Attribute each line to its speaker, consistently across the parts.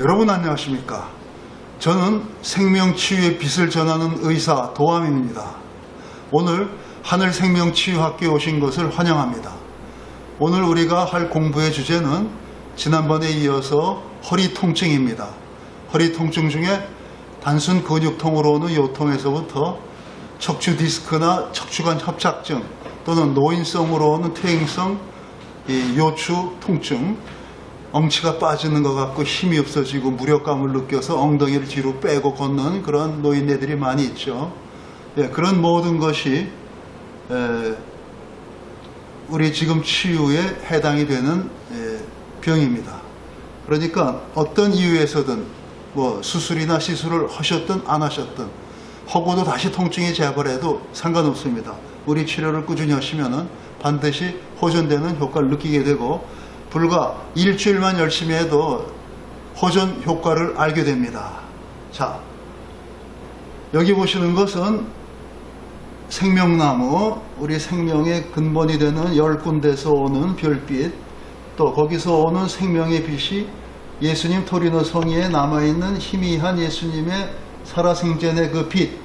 Speaker 1: 여러분 안녕하십니까? 저는 생명치유의 빛을 전하는 의사 도함입니다. 오늘 하늘 생명치유학교에 오신 것을 환영합니다. 오늘 우리가 할 공부의 주제는 지난번에 이어서 허리 통증입니다. 허리 통증 중에 단순 근육통으로 오는 요통에서부터 척추 디스크나 척추관 협착증 또는 노인성으로 오는 퇴행성 이 요추 통증 엉치가 빠지는 것 같고 힘이 없어지고 무력감을 느껴서 엉덩이를 뒤로 빼고 걷는 그런 노인네들이 많이 있죠. 예, 그런 모든 것이 에, 우리 지금 치유에 해당이 되는 예, 병입니다. 그러니까 어떤 이유에서든 뭐 수술이나 시술을 하셨든 안 하셨든 하고도 다시 통증이 재발해도 상관없습니다. 우리 치료를 꾸준히 하시면은 반드시 호전되는 효과를 느끼게 되고 불과 일주일만 열심히 해도 호전 효과를 알게 됩니다. 자, 여기 보시는 것은 생명나무, 우리 생명의 근본이 되는 열 군데서 오는 별빛, 또 거기서 오는 생명의 빛이 예수님 토리노 성의에 남아있는 희미한 예수님의 살아생전의 그 빛,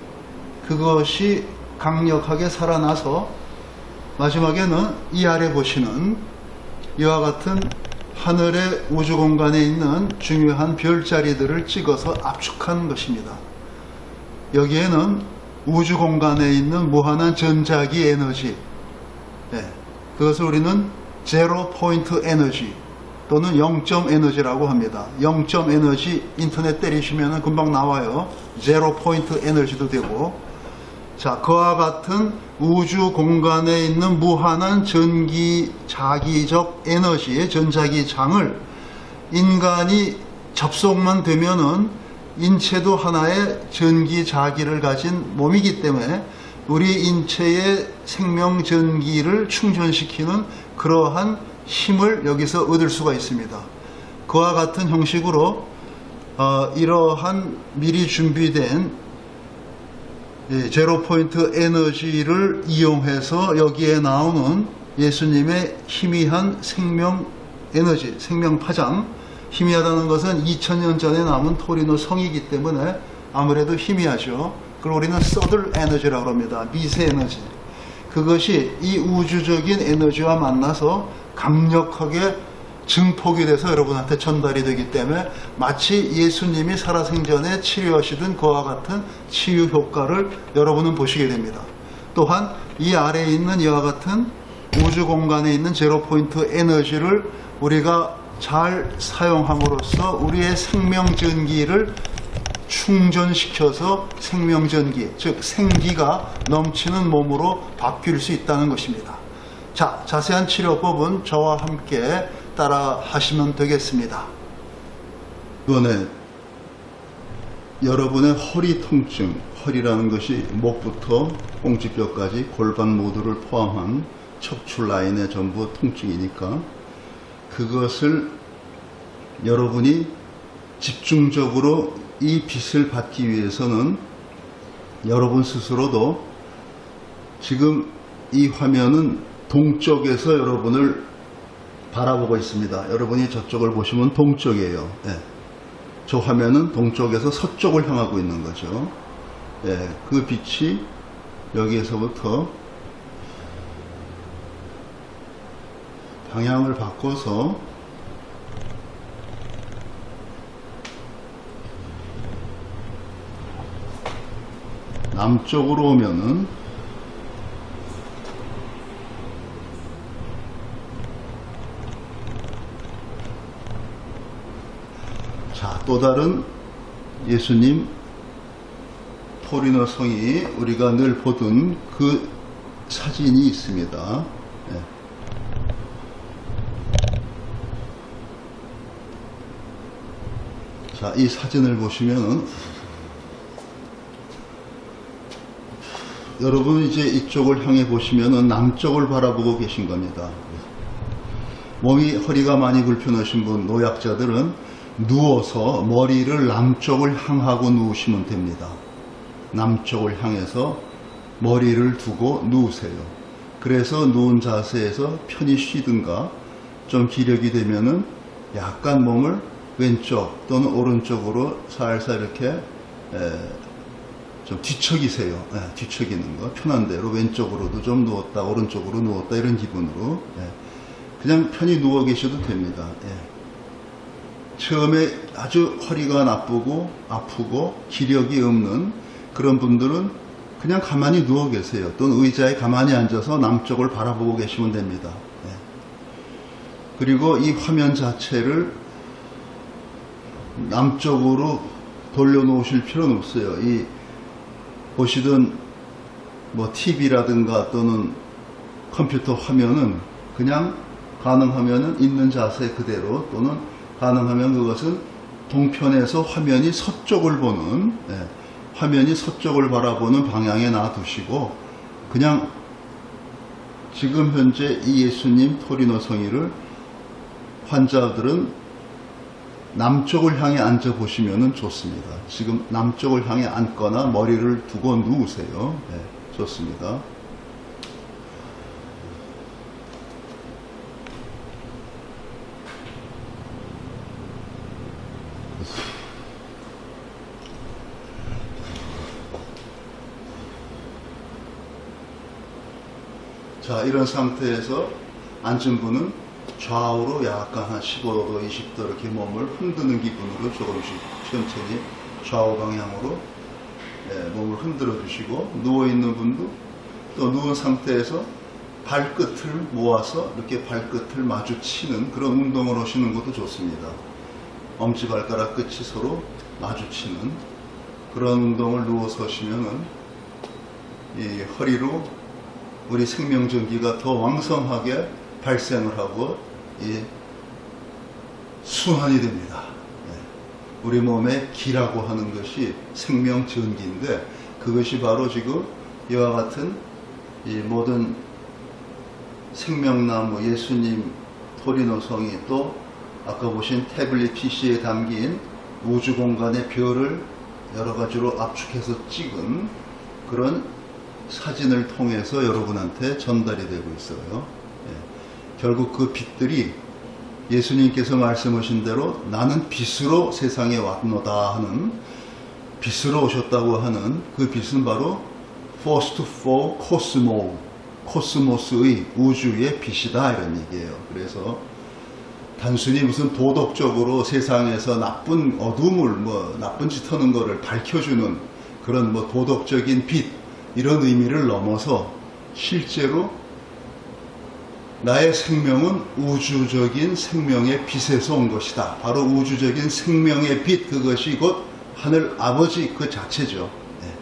Speaker 1: 그것이 강력하게 살아나서 마지막에는 이 아래 보시는 이와 같은 하늘의 우주 공간에 있는 중요한 별자리들을 찍어서 압축한 것입니다. 여기에는 우주 공간에 있는 무한한 전자기 에너지, 예, 그것을 우리는 제로 포인트 에너지 또는 0점 에너지라고 합니다. 0점 에너지 인터넷 때리시면 금방 나와요. 제로 포인트 에너지도 되고 자, 그와 같은 우주 공간에 있는 무한한 전기 자기적 에너지의 전자기 장을 인간이 접속만 되면은 인체도 하나의 전기 자기를 가진 몸이기 때문에 우리 인체의 생명 전기를 충전시키는 그러한 힘을 여기서 얻을 수가 있습니다. 그와 같은 형식으로 어, 이러한 미리 준비된 이 제로 포인트 에너지를 이용해서 여기에 나오는 예수님의 희미한 생명 에너지, 생명 파장. 희미하다는 것은 2000년 전에 남은 토리노 성이기 때문에 아무래도 희미하죠. 그걸 우리는 서들 에너지라고 합니다. 미세 에너지. 그것이 이 우주적인 에너지와 만나서 강력하게 증폭이 돼서 여러분한테 전달이 되기 때문에 마치 예수님이 살아생전에 치료하시던 그와 같은 치유 효과를 여러분은 보시게 됩니다. 또한 이 아래에 있는 이와 같은 우주 공간에 있는 제로 포인트 에너지를 우리가 잘 사용함으로써 우리의 생명 전기를 충전시켜서 생명 전기, 즉 생기가 넘치는 몸으로 바뀔 수 있다는 것입니다. 자, 자세한 치료법은 저와 함께 따라 하시면 되겠습니다. 이번에 여러분의 허리 통증, 허리라는 것이 목부터 꽁지뼈까지 골반 모두를 포함한 척추 라인의 전부 통증이니까 그것을 여러분이 집중적으로 이 빛을 받기 위해서는 여러분 스스로도 지금 이 화면은 동쪽에서 여러분을 바라보고 있습니다. 여러분이 저쪽을 보시면 동쪽이에요. 예. 저 화면은 동쪽에서 서쪽을 향하고 있는 거죠. 예. 그 빛이 여기에서부터 방향을 바꿔서 남쪽으로 오면은 자, 또 다른 예수님 토리노 성이 우리가 늘 보던 그 사진이 있습니다. 예. 자, 이 사진을 보시면은 여러분 이제 이쪽을 향해 보시면은 남쪽을 바라보고 계신 겁니다. 몸이 허리가 많이 불편하신 분, 노약자들은 누워서 머리를 남쪽을 향하고 누우시면 됩니다. 남쪽을 향해서 머리를 두고 누우세요. 그래서 누운 자세에서 편히 쉬든가 좀 기력이 되면은 약간 몸을 왼쪽 또는 오른쪽으로 살살 이렇게 에, 좀 뒤척이세요. 예, 뒤척이는 거 편한 대로 왼쪽으로도 좀 누웠다 오른쪽으로 누웠다 이런 기분으로 예, 그냥 편히 누워 계셔도 됩니다. 예. 처음에 아주 허리가 나쁘고 아프고 기력이 없는 그런 분들은 그냥 가만히 누워 계세요. 또는 의자에 가만히 앉아서 남쪽을 바라보고 계시면 됩니다. 예. 그리고 이 화면 자체를 남쪽으로 돌려놓으실 필요는 없어요. 이 보시던 뭐 TV라든가 또는 컴퓨터 화면은 그냥 가능하면은 있는 자세 그대로 또는 가능하면 그것은 동편에서 화면이 서쪽을 보는 예, 화면이 서쪽을 바라보는 방향에 놔두시고 그냥 지금 현재 이 예수님 토리노 성의를 환자들은 남쪽을 향해 앉아 보시면 좋습니다. 지금 남쪽을 향해 앉거나 머리를 두고 누우세요. 네, 좋습니다. 자, 이런 상태에서 앉은 분은 좌우로 약간 한 15도, 20도 이렇게 몸을 흔드는 기분으로 조금씩 천천히 좌우 방향으로 예, 몸을 흔들어 주시고 누워있는 분도 또 누운 상태에서 발끝을 모아서 이렇게 발끝을 마주치는 그런 운동을 하시는 것도 좋습니다. 엄지발가락 끝이 서로 마주치는 그런 운동을 누워서 하시면은 이 허리로 우리 생명전기가 더 왕성하게 발생을 하고 이 순환이 됩니다. 예. 우리 몸의 기라고 하는 것이 생명전기인데 그것이 바로 지금 이와 같은 이 모든 생명나무 예수님 토리노성이 또 아까 보신 태블릿 PC에 담긴 우주 공간의 별을 여러 가지로 압축해서 찍은 그런 사진을 통해서 여러분한테 전달이 되고 있어요. 예. 결국 그 빛들이 예수님께서 말씀하신 대로 나는 빛으로 세상에 왔노다 하는 빛으로 오셨다고 하는 그 빛은 바로 First for Cosmo, 코스모스의 우주의 빛이다 이런 얘기예요. 그래서 단순히 무슨 도덕적으로 세상에서 나쁜 어둠을 뭐 나쁜 짓 하는 거를 밝혀주는 그런 뭐 도덕적인 빛 이런 의미를 넘어서 실제로 나의 생명은 우주적인 생명의 빛에서 온 것이다. 바로 우주적인 생명의 빛 그것이 곧 하늘 아버지 그 자체죠. 네.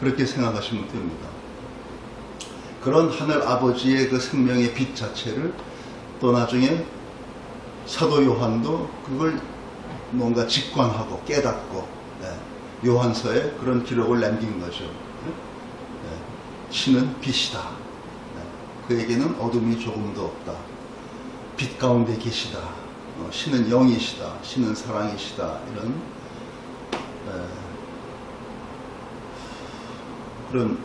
Speaker 1: 그렇게 생각하시면 됩니다. 그런 하늘 아버지의 그 생명의 빛 자체를 또 나중에 사도 요한도 그걸 뭔가 직관하고 깨닫고 네. 요한서에 그런 기록을 남긴 거죠. 네. 신은 빛이다. 네. 그에게는 어둠이 조금도 없다. 빛 가운데 계시다. 어, 신은 영이시다. 신은 사랑이시다. 이런 에, 그런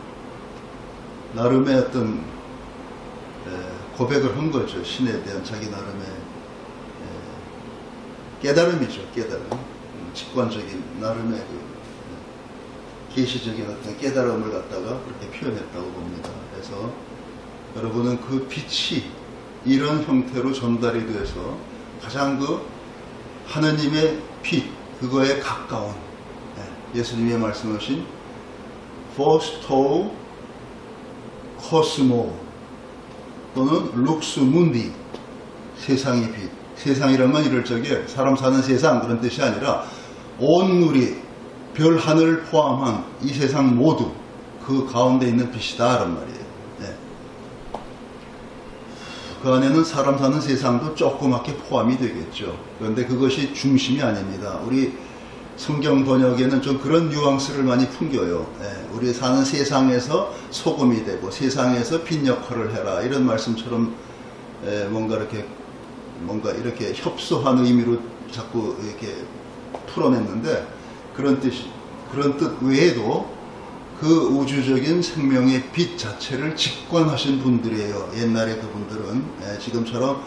Speaker 1: 나름의 어떤 에, 고백을 한 거죠. 신에 대한 자기 나름의 에, 깨달음이죠. 깨달음. 음, 직관적인 나름의 그 계시적인 어떤 깨달음을 갖다가 그렇게 표현했다고 봅니다. 그래서 여러분은 그 빛이 이런 형태로 전달이 돼서 가장 그 하느님의 빛 그거에 가까운 예, 예수님의 말씀하신 포스토 코스모 또는 룩스 문디 세상의 빛 세상이란 건 이럴 적에 사람 사는 세상 그런 뜻이 아니라 온 누리 별 하늘을 포함한 이 세상 모두 그 가운데 있는 빛이다 란 말이에요. 예. 그 안에는 사람 사는 세상도 조그맣게 포함이 되겠죠. 그런데 그것이 중심이 아닙니다. 우리 성경 번역에는 좀 그런 뉘앙스를 많이 풍겨요. 예, 우리 사는 세상에서 소금이 되고 세상에서 빛 역할을 해라 이런 말씀처럼 예, 뭔가 이렇게 뭔가 이렇게 협소한 의미로 자꾸 이렇게 풀어냈는데 그런 뜻이 그런 뜻 외에도 그 우주적인 생명의 빛 자체를 직관하신 분들이에요. 옛날에 그분들은 예, 지금처럼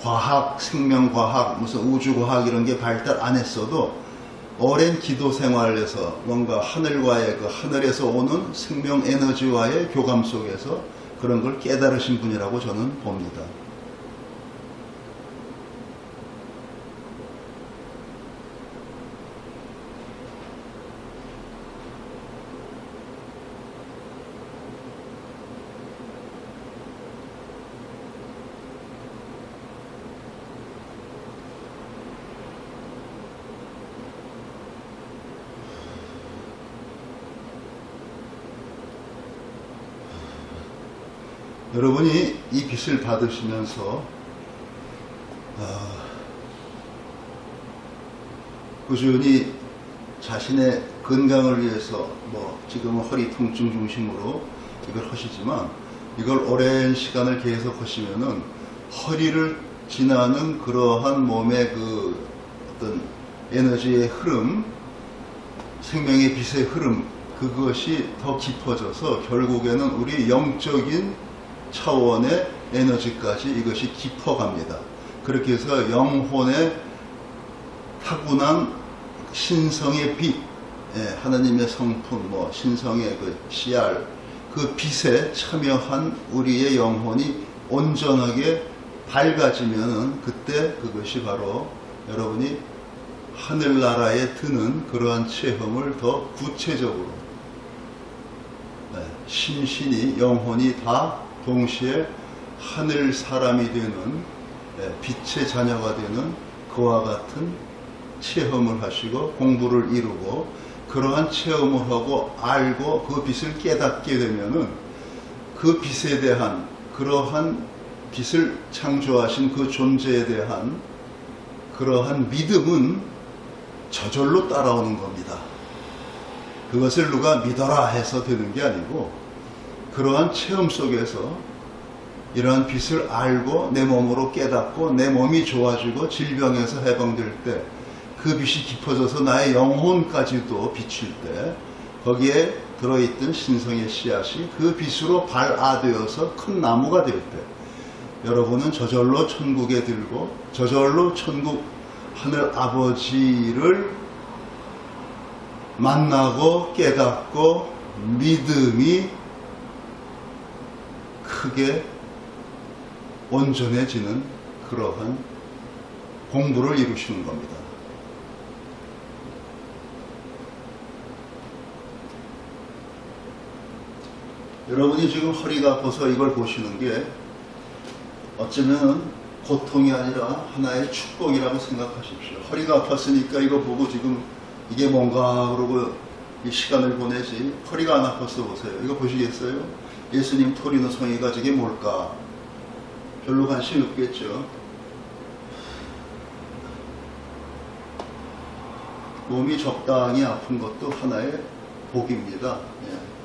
Speaker 1: 과학, 생명과학, 무슨 우주과학 이런 게 발달 안 했어도 오랜 기도 생활에서 뭔가 하늘과의 그 하늘에서 오는 생명 에너지와의 교감 속에서 그런 걸 깨달으신 분이라고 저는 봅니다. 여러분이 이 빛을 받으시면서 아, 꾸준히 자신의 건강을 위해서 뭐 지금은 허리 통증 중심으로 이걸 하시지만 이걸 오랜 시간을 계속 하시면은 허리를 지나는 그러한 몸의 그 어떤 에너지의 흐름, 생명의 빛의 흐름 그것이 더 깊어져서 결국에는 우리 영적인 차원의 에너지까지 이것이 깊어갑니다. 그렇게 해서 영혼의 타고난 신성의 빛, 예, 하나님의 성품, 뭐 신성의 그 씨알, 그 빛에 참여한 우리의 영혼이 온전하게 밝아지면은 그때 그것이 바로 여러분이 하늘나라에 드는 그러한 체험을 더 구체적으로 네, 심신이 영혼이 다 동시에 하늘 사람이 되는 네, 빛의 자녀가 되는 그와 같은 체험을 하시고 공부를 이루고 그러한 체험을 하고 알고 그 빛을 깨닫게 되면은 그 빛에 대한 그러한 빛을 창조하신 그 존재에 대한 그러한 믿음은 저절로 따라오는 겁니다. 그것을 누가 믿어라 해서 되는 게 아니고 그러한 체험 속에서 이러한 빛을 알고 내 몸으로 깨닫고 내 몸이 좋아지고 질병에서 해방될 때 그 빛이 깊어져서 나의 영혼까지도 비칠 때 거기에 들어있던 신성의 씨앗이 그 빛으로 발아되어서 큰 나무가 될 때 여러분은 저절로 천국에 들고 저절로 천국 하늘 아버지를 만나고 깨닫고 믿음이 크게 온전해지는 그러한 공부를 이루시는 겁니다. 여러분이 지금 허리가 아파서 이걸 보시는 게 어쩌면 고통이 아니라 하나의 축복이라고 생각하십시오. 허리가 아팠으니까 이거 보고 지금 이게 뭔가 그러고 이 시간을 보내지 허리가 안 아파서 보세요. 이거 보시겠어요? 예수님 토리노 성의가 저게 뭘까? 별로 관심 없겠죠. 몸이 적당히 아픈 것도 하나의 복입니다. 예.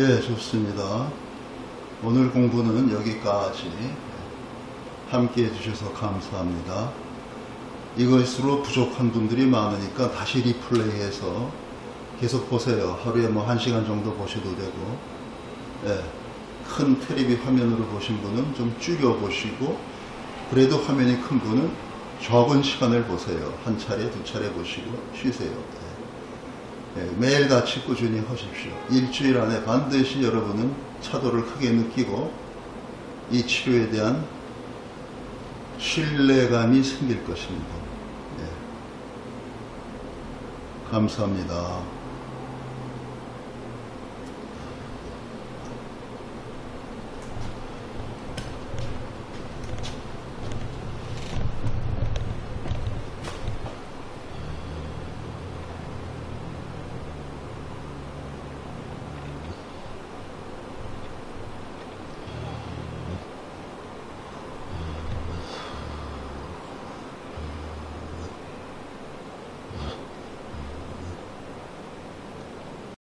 Speaker 1: 예, 좋습니다. 오늘 공부는 여기까지 함께 해주셔서 감사합니다. 이것으로 부족한 분들이 많으니까 다시 리플레이해서 계속 보세요. 하루에 뭐한 시간 정도 보셔도 되고, 예, 큰 테레비 화면으로 보신 분은 좀 줄여 보시고, 그래도 화면이 큰 분은 적은 시간을 보세요. 한 차례, 두 차례 보시고 쉬세요. 예. 예, 매일같이 꾸준히 하십시오. 일주일 안에 반드시 여러분은 차도를 크게 느끼고 이 치료에 대한 신뢰감이 생길 것입니다. 예. 감사합니다.